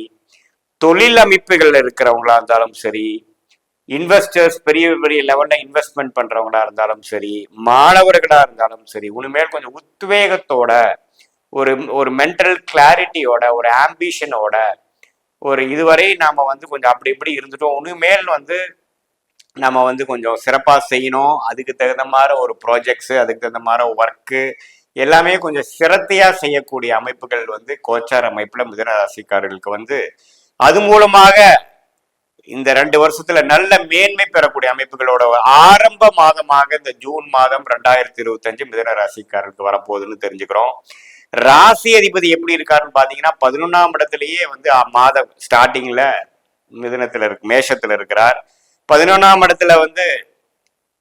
தொழில் அமைப்புகள் இருக்கிறவங்களா இருந்தாலும் சரி இன்வெஸ்டர்ஸ் பெரிய பெரிய லெவல்ல இன்வெஸ்ட்மெண்ட் பண்றவங்களா இருந்தாலும் சரி மாணவர்களா இருந்தாலும் சரி உனிமேல் கொஞ்சம் உத்வேகத்தோட ஒரு ஒரு மென்டல் கிளாரிட்டியோட ஒரு ஆம்பிஷனோட ஒரு இதுவரை நாம் வந்து கொஞ்சம் அப்படி இப்படி இருந்துட்டோம். உனிமேல் வந்து நம்ம வந்து கொஞ்சம் சிறப்பாக செய்யணும். அதுக்கு தகுந்த மாதிரி ஒரு ப்ராஜெக்ட்ஸு அதுக்கு தகுந்த மாதிரி ஒர்க்கு எல்லாமே கொஞ்சம் சிரத்தையாக செய்யக்கூடிய அமைப்புகள் வந்து கோச்சார் அமைப்பில் மிதனராசிக்காரர்களுக்கு வந்து அது மூலமாக இந்த ரெண்டு வருஷத்துல நல்ல மேன்மை பெறக்கூடிய அமைப்புகளோட ஆரம்ப மாதமாக இந்த ஜூன் மாதம் ரெண்டாயிரத்தி இருபத்தஞ்சு மிதன ராசிக்காரருக்கு வரப்போகுதுன்னு தெரிஞ்சுக்கிறோம். ராசி அதிபதி எப்படி இருக்காருன்னு பாத்தீங்கன்னா பதினொன்னாம் இடத்துலயே வந்து மாதம் மாத ஸ்டார்டிங்ல மிதனத்துல இருக்கு மேஷத்துல இருக்கிறார். பதினொன்னாம் இடத்துல வந்து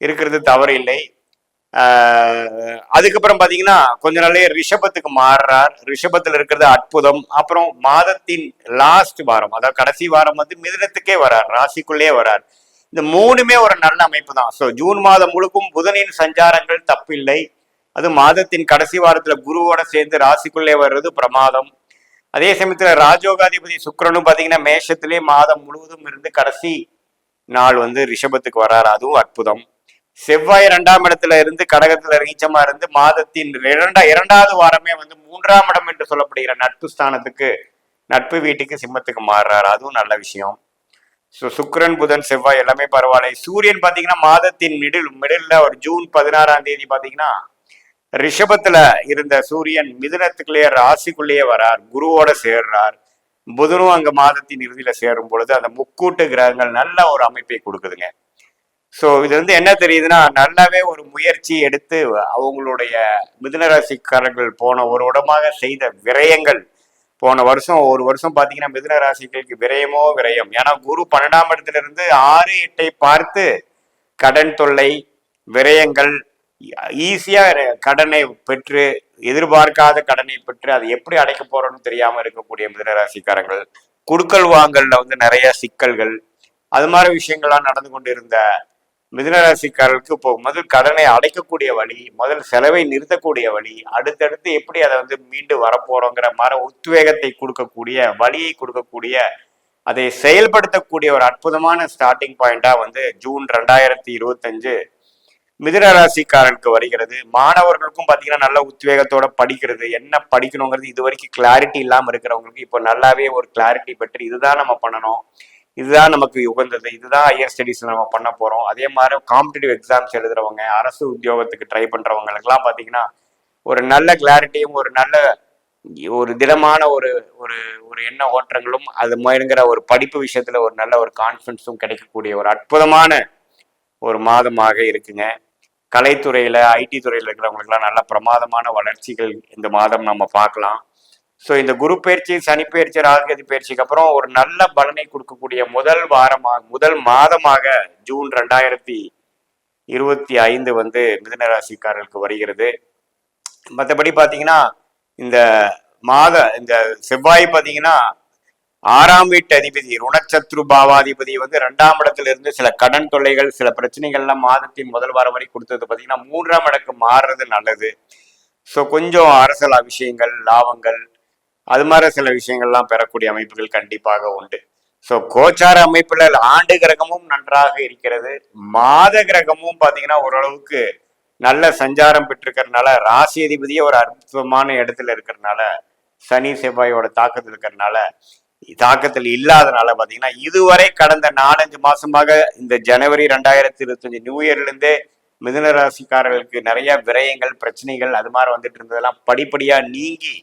இருக்கிறது தவறு இல்லை அதுக்கப்புறம் பாத்தீங்கன்னா கொஞ்ச நாளே ரிஷபத்துக்கு மாறுறார். ரிஷபத்துல இருக்கிறது அற்புதம். அப்புறம் மாதத்தின் லாஸ்ட் வாரம் அதாவது கடைசி வாரம் வந்து மிதனத்துக்கே வரார். ராசிக்குள்ளே வரார். இந்த மூணுமே ஒரு நல்ல அமைப்பு தான். ஸோ ஜூன் மாதம் முழுக்கும் புதனின் சஞ்சாரங்கள் தப்பில்லை. அது மாதத்தின் கடைசி வாரத்துல குருவோட சேர்ந்து ராசிக்குள்ளே வர்றது பிரமாதம். அதே சமயத்துல ராஜோகாதிபதி சுக்கரனும் பாத்தீங்கன்னா மேஷத்திலே மாதம் முழுவதும் இருந்து கடைசி நாள் வந்து ரிஷபத்துக்கு வராரு. அதுவும் அற்புதம். செவ்வாய் இரண்டாம் இடத்துல இருந்து கடகத்துல நீச்சமா இருந்து மாதத்தின் இரண்டா இரண்டாவது வாரமே வந்து மூன்றாம் இடம் என்று சொல்லப்படுகிற நட்பு ஸ்தானத்துக்கு நட்பு வீட்டுக்கு சிம்மத்துக்கு மாறுறாரு. அதுவும் நல்ல விஷயம். ஸோ சுக்கரன் புதன் செவ்வாய் எல்லாமே பரவாயில்லை. சூரியன் பாத்தீங்கன்னா மாதத்தின் மிடில் மிடில்ல ஒரு ஜூன் பதினாறாம் தேதி பாத்தீங்கன்னா ரிஷபத்துல இருந்த சூரியன் மிதுனத்துக்குள்ளேயே ராசிக்குள்ளேயே வரார். குருவோட சேர்றார். புதனும் அங்க மாதத்தின் இறுதியில சேரும் பொழுது அந்த முக்கூட்டு கிரகங்கள் நல்ல ஒரு அமைப்பை கொடுக்குதுங்க. ஸோ இது வந்து என்ன தெரியுதுன்னா நல்லாவே ஒரு முயற்சி எடுத்து அவங்களுடைய மிதுனராசிக்காரர்கள் போன ஒரு இடமாக செய்த விரயங்கள். போன வருஷம் ஒரு வருஷம் பார்த்தீங்கன்னா மிதுன ராசிகளுக்கு விரயமோ விரயம். ஏன்னா குரு பன்னெண்டாம் இடத்துல இருந்து ஆறு எட்டை பார்த்து கடன் தொல்லை விரயங்கள் ஈஸியா கடனை பெற்று எதிர்பார்க்காத கடனை பெற்று அதை எப்படி அடைக்க போறோம்னு தெரியாம இருக்கக்கூடிய மிதனராசிக்காரங்கள் குடுக்கல் வாங்கல்ல வந்து நிறைய சிக்கல்கள் அது மாதிரி விஷயங்கள்லாம் நடந்து கொண்டு இருந்த இப்போ முதல் கடனை அடைக்கக்கூடிய வழி முதல் செலவை நிறுத்தக்கூடிய வழி அடுத்தடுத்து எப்படி அதை வந்து மீண்டு வரப்போறோங்கிற மாதிரி உத்வேகத்தை கொடுக்கக்கூடிய வழியை கொடுக்கக்கூடிய அதை செயல்படுத்தக்கூடிய ஒரு அற்புதமான ஸ்டார்டிங் பாயிண்டா வந்து ஜூன் ரெண்டாயிரத்தி இருபத்தஞ்சு மிதுன ராசிக்காரனுக்கு வருகிறது. மாணவர்களுக்கும் பார்த்தீங்கன்னா நல்ல உத்வேகத்தோட படிக்கிறது. என்ன படிக்கணுங்கிறது இது வரைக்கும் கிளாரிட்டி இல்லாமல் இருக்கிறவங்களுக்கு இப்போ நல்லாவே ஒரு கிளாரிட்டி பெற்று இதுதான் நம்ம பண்ணணும். இதுதான் நமக்கு உகந்தது. இதுதான் ஹையர் ஸ்டடீஸில் நம்ம பண்ண போறோம். அதே மாதிரி காம்படிட்டிவ் எக்ஸாம்ஸ் எழுதுறவங்க அரசு உத்தியோகத்துக்கு ட்ரை பண்றவங்களுக்குலாம் பார்த்தீங்கன்னா ஒரு நல்ல கிளாரிட்டியும் ஒரு நல்ல ஒரு திடமான ஒரு ஒரு ஒரு எண்ண ஓட்டங்களும் அது மாதிரிங்கிற ஒரு படிப்பு விஷயத்துல ஒரு நல்ல ஒரு கான்ஃபிடன்ஸும் கிடைக்கக்கூடிய ஒரு அற்புதமான ஒரு மாதமாக இருக்குங்க. கலைத்துறையில் ஐடி துறையில் இருக்கிறவங்களுக்குலாம் நல்ல பிரமாதமான வளர்ச்சிகள் இந்த மாதம் நம்ம பார்க்கலாம். ஸோ இந்த குரு பயிற்சி சனி பயிற்சி ராகுகதி பயிற்சிக்கு அப்புறம் ஒரு நல்ல பலனை கொடுக்கக்கூடிய முதல் வாரமாக முதல் மாதமாக ஜூன் ரெண்டாயிரத்தி இருபத்தி ஐந்து வந்து மிதனராசிக்காரர்களுக்கு வருகிறது. மற்றபடி பார்த்தீங்கன்னா இந்த மாத இந்த செவ்வாய் பார்த்தீங்கன்னா ஆறாம் வீட்டு அதிபதி ருணச்சத்ரு பாவாதிபதி வந்து ரெண்டாம் இடத்துல இருந்து சில கடன் தொல்லைகள் சில பிரச்சனைகள்லாம் மாதத்தின் முதல் வாரம் வரை கொடுத்தது பார்த்தீங்கன்னா மூன்றாம் இடக்கு மாறுறது நல்லது. ஸோ கொஞ்சம் அரசலா விஷயங்கள் லாபங்கள் அது மாதிரி சில விஷயங்கள்லாம் பெறக்கூடிய அமைப்புகள் கண்டிப்பாக உண்டு. ஸோ கோச்சார அமைப்புல ஆண்டு கிரகமும் நன்றாக இருக்கிறது. மாத கிரகமும் பார்த்தீங்கன்னா ஓரளவுக்கு நல்ல சஞ்சாரம் பெற்றிருக்கிறதுனால ராசி அதிபதியே ஒரு அற்புதமான இடத்துல இருக்கிறதுனால சனி செவ்வாயோட தாக்கத்தில் இருக்கிறதுனால தாக்கத்தில் இல்லாதனால பார்த்தீங்கன்னா இதுவரை கடந்த நாலஞ்சு மாசமாக இந்த ஜனவரி ரெண்டாயிரத்தி இருபத்தஞ்சு நியூ இயர்லேருந்தே மிதுன ராசிக்காரர்களுக்கு நிறைய விரயங்கள் பிரச்சனைகள் அது மாதிரி வந்துட்டு இருந்ததெல்லாம் படிப்படியா நீங்கி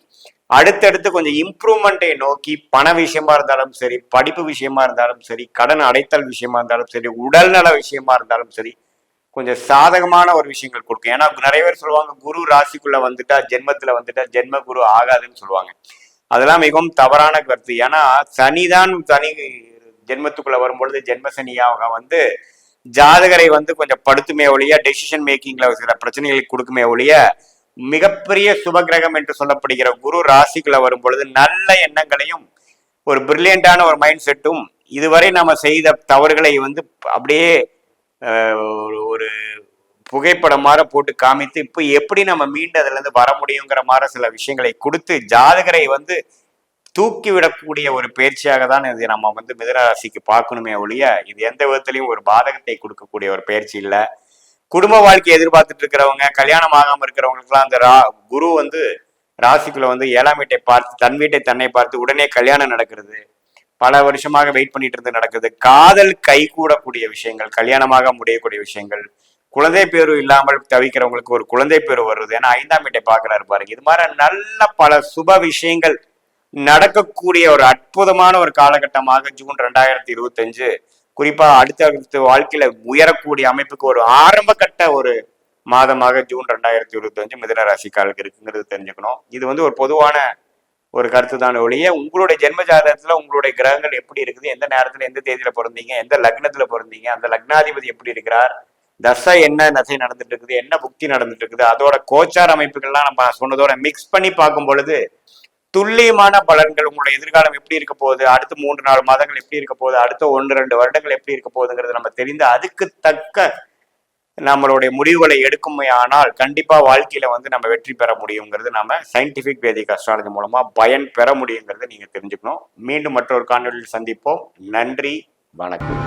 அடுத்தடுத்து கொஞ்சம் இம்ப்ரூவ்மெண்ட்டை நோக்கி பண விஷயமா இருந்தாலும் சரி படிப்பு விஷயமா இருந்தாலும் சரி கடன் அடைத்தல் விஷயமா இருந்தாலும் சரி உடல்நல விஷயமா இருந்தாலும் சரி கொஞ்சம் சாதகமான ஒரு விஷயங்கள் கொடுக்கும். ஏன்னா நிறைய பேர் சொல்லுவாங்க குரு ராசிக்குள்ள வந்துட்டா ஜென்மத்துல வந்துட்டா ஜென்ம குரு ஆகாதுன்னு சொல்லுவாங்க. அதெல்லாம் மிகவும் தவறான கருத்து. ஏன்னா சனிதான் சனி ஜென்மத்துக்குள்ள வரும்பொழுது ஜென்ம சனியாக வந்து ஜாதகரை வந்து கொஞ்சம் படுத்துமே ஒழிய டெசிஷன் மேக்கிங்ல சில பிரச்சனைகளை கொடுக்குமே ஒழிய மிகப்பெரிய சுபகிரகம் என்று சொல்லப்படுகிற குரு ராசிக்குள்ள வரும் பொழுது நல்ல எண்ணங்களையும் ஒரு பிரில்லியண்டான ஒரு மைண்ட் செட்டும் இதுவரை நாம செய்த தவறுகளை வந்து அப்படியே ஒரு புகைப்படம் போட்டு காமித்து இப்போ எப்படி நம்ம மீண்டு அதுல இருந்து வர முடியுங்கிற மாதிரி சில விஷயங்களை கொடுத்து ஜாதகரை வந்து தூக்கி விடக்கூடிய ஒரு பயிற்சியாக தான் இது நம்ம வந்து மிதனராசிக்கு பார்க்கணுமே ஒழிய இது எந்த விதத்துலையும் ஒரு பாதகத்தை கொடுக்கக்கூடிய ஒரு பயிற்சி இல்லை. குடும்ப வாழ்க்கையை எதிர்பார்த்துட்டு இருக்கிறவங்க கல்யாணம் ஆகாம இருக்கிறவங்களுக்குலாம் அந்த ரா குரு வந்து ராசிக்குள்ள வந்து ஏழாம் வீட்டை பார்த்து தன் வீட்டை தன்னை பார்த்து உடனே கல்யாணம் நடக்கிறது. பல வருஷமாக வெயிட் பண்ணிட்டு இருந்து நடக்குது. காதல் கை கூடக்கூடிய விஷயங்கள் கல்யாணமாக முடியக்கூடிய விஷயங்கள் குழந்தை பேரு இல்லாமல் தவிக்கிறவங்களுக்கு ஒரு குழந்தை பேரு வருது. ஏன்னா ஐந்தாம் வீட்டை பார்க்கறாரு பாருங்க. இது மாதிரி நல்ல பல சுப விஷயங்கள் நடக்கக்கூடிய ஒரு அற்புதமான ஒரு காலகட்டமாக ஜூன் ரெண்டாயிரத்தி இருபத்தஞ்சு குறிப்பா அடுத்த அடுத்த வாழ்க்கையில உயரக்கூடிய அமைப்புக்கு ஒரு ஆரம்ப கட்ட ஒரு மாதமாக ஜூன் ரெண்டாயிரத்தி இருபத்தஞ்சு மிதன ராசிக்காரருக்கு இருக்குங்கிறது தெரிஞ்சுக்கணும். இது வந்து ஒரு பொதுவான ஒரு கருத்து தான் ஒழிய உங்களுடைய ஜென்ம ஜாதகத்துல உங்களுடைய கிரகங்கள் எப்படி இருக்குது? எந்த நேரத்துல எந்த தேதியில பிறந்தீங்க? எந்த லக்னத்துல பிறந்தீங்க? அந்த லக்னாதிபதி எப்படி இருக்கிறார்? தசை என்ன தசை நடந்துட்டு இருக்குது என்ன புக்தி நடந்துட்டு இருக்குது அதோட கோச்சார் அமைப்புகள்லாம் நம்ம சொன்னதோட மிக்ஸ் பண்ணி பார்க்கும் பொழுது துல்லியமான பலன்கள் உங்களுடைய எதிர்காலம் எப்படி இருக்க போகுது அடுத்த மூன்று நாலு மாதங்கள் எப்படி இருக்க போகுது அடுத்த ஒன்று ரெண்டு வருடங்கள் எப்படி இருக்க போகுதுங்கிறது நம்ம தெரிந்து அதுக்கு தக்க நம்மளுடைய முடிவுகளை எடுக்குமே ஆனால் கண்டிப்பா வாழ்க்கையில வந்து நம்ம வெற்றி பெற முடியுங்கிறது நம்ம சயின்டிபிக் வேதிக் அஸ்ட்ராலஜி மூலமா பயன் பெற முடியுங்கிறத நீங்க தெரிஞ்சுக்கணும். மீண்டும் மற்றொரு காணொலியில் சந்திப்போம். நன்றி வணக்கம்.